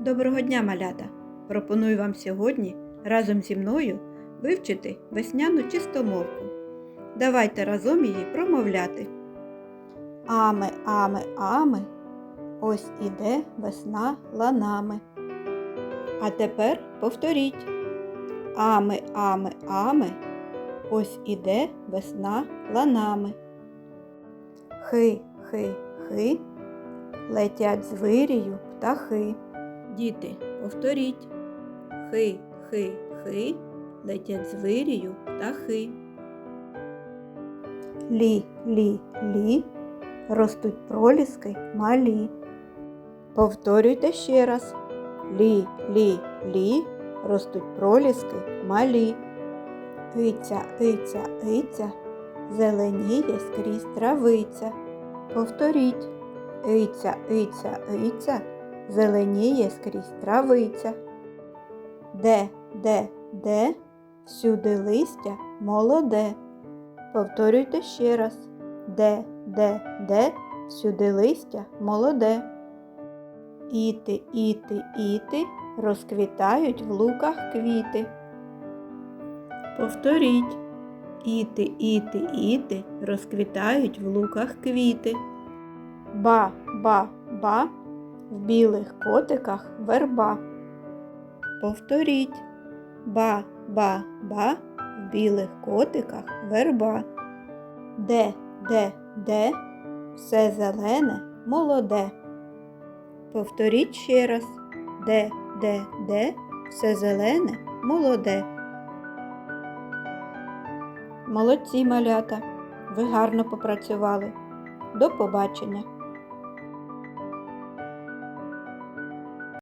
Доброго дня, малята! Пропоную вам сьогодні разом зі мною вивчити весняну чистомовку. Давайте разом її промовляти. Аме, аме, аме, ось іде весна ланами. А тепер повторіть. Аме, аме, аме, ось іде весна ланами. Хи, хи, хи, летять з вирію птахи. Діти, повторіть. Хи, хи, хи, летять з птахи. Лі, лі, лі, ростуть проліски малі. Повторюйте ще раз. Лі, лі, лі, ростуть проліски малі. Иця, иця, иця, зеленіє скрізь травиця. Повторіть. Иця, иця, иця, зеленіє скрізь травиця. Де, де, де, всюди листя молоде. Повторюйте ще раз. Де, де, де, всюди листя молоде. Іти, іти, іти, розквітають в луках квіти. Повторіть. Іти, іти, іти, розквітають в луках квіти. Ба, ба, ба, в білих котиках верба. Повторіть. Ба, ба, ба, в білих котиках верба. Де, де, де, все зелене, молоде. Повторіть ще раз. Де, де, де, все зелене, молоде. Молодці малята. Ви гарно попрацювали. До побачення!